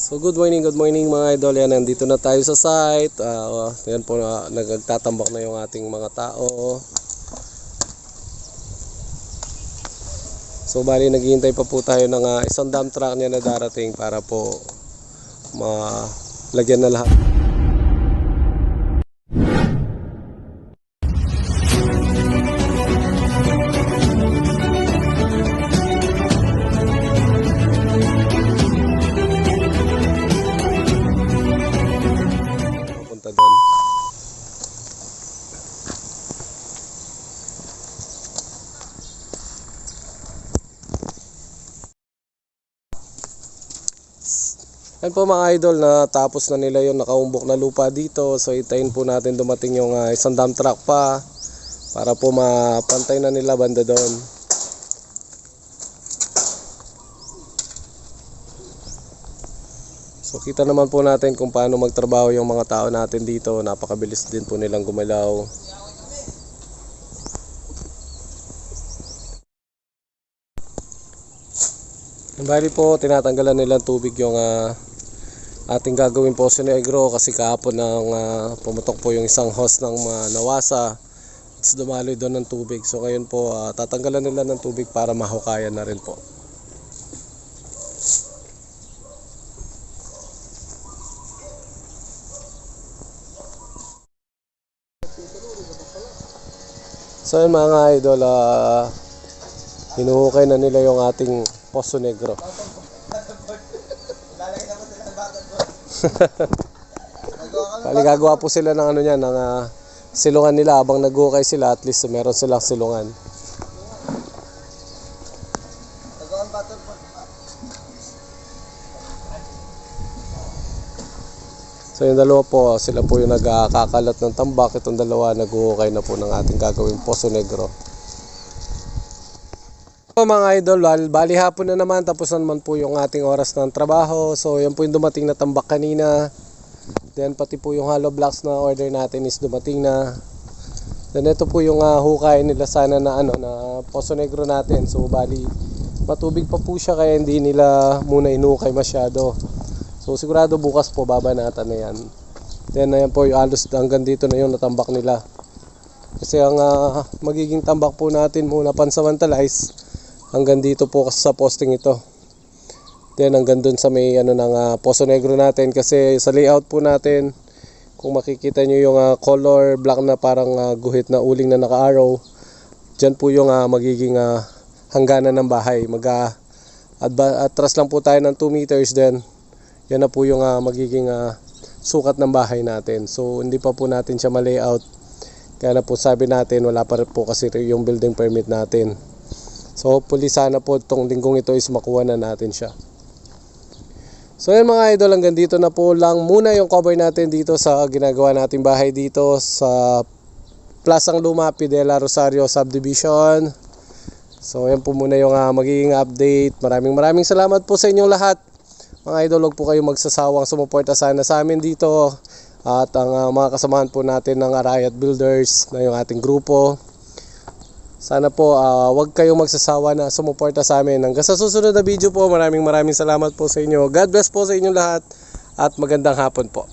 So good morning, good morning mga idol. Yan, nandito na tayo sa site. Ah, yan po, uh, nagtatambak na yung ating mga tao. So bali naghihintay pa po tayo ng ah, isang dump truck niya na darating para po malagyan na lahat. Yan po mga idol na tapos na nila yung nakaumbok na lupa dito. So itayin po natin dumating yung ah, isang dump truck pa para po mapantay na nila banda doon. So kita naman po natin kung paano magtrabaho yung mga tao natin dito. Napakabilis din po nilang gumalaw. Bali po, tinatanggalan nilang tubig yung ah, ating gagawin po sa negro kasi kahapon nang ah, pumutok po yung isang hose ng ah, nawasa. Tapos dumaloy doon ng tubig. So ngayon po, ah, tatanggalan nila ng tubig para mahukayan na rin po. So yun mga idol, ah, hinuhukay na nila yung ating Poso Negro. Bali gagawa po sila ng ano niyan, ng ah, silungan nila habang naghukay sila at least meron silang silungan. So yung dalawa po, sila po yung nagkakalat ng tambak. Itong dalawa naghuhukay na po ng ating gagawing Poso Negro. So mga idol, bal- bali hapon na naman tapos na naman po yung ating oras ng trabaho. So yan po yung dumating na tambak kanina. Then pati po yung hollow blocks na order natin is dumating na. Then ito po yung ah, hukay nila sana na ano na Poso Negro natin. So bali matubig pa po siya kaya hindi nila muna inukay masyado. So sigurado bukas po babanatan na yan. Then ayan po yung alos hanggang dito na yung natambak nila. Kasi ang ah, magiging tambak po natin muna pansamantalize hanggang dito po sa posting ito. Then hanggang dun sa may ano ng ah, Poso Negro natin kasi sa layout po natin kung makikita nyo yung ah, color black na parang ah, guhit na uling na naka-arrow dyan po yung ah, magiging ah, hangganan ng bahay. Mag atras lang po tayo ng 2 meters then yan na po yung ah, magiging ah, sukat ng bahay natin. So hindi pa po natin siya ma-layout. Kaya na po sabi natin wala pa po kasi yung building permit natin. So hopefully sana po itong linggong ito is makuha na natin siya. So yan mga idol, hanggang dito na po lang muna yung cover natin dito sa ginagawa nating bahay dito sa Plasang Luma, Pidela Rosario Subdivision. So yan po muna yung ah, magiging update. Maraming maraming salamat po sa inyong lahat. Mga idol, huwag po kayong magsasawang sumuporta sana sa amin dito. At ang ah, mga kasamahan po natin ng Arayat Builders na yung ating grupo. Sana po ah, huwag kayong magsasawa na sumuporta sa amin. Hanggang sa susunod na video po, maraming maraming salamat po sa inyo. God bless po sa inyong lahat at magandang hapon po.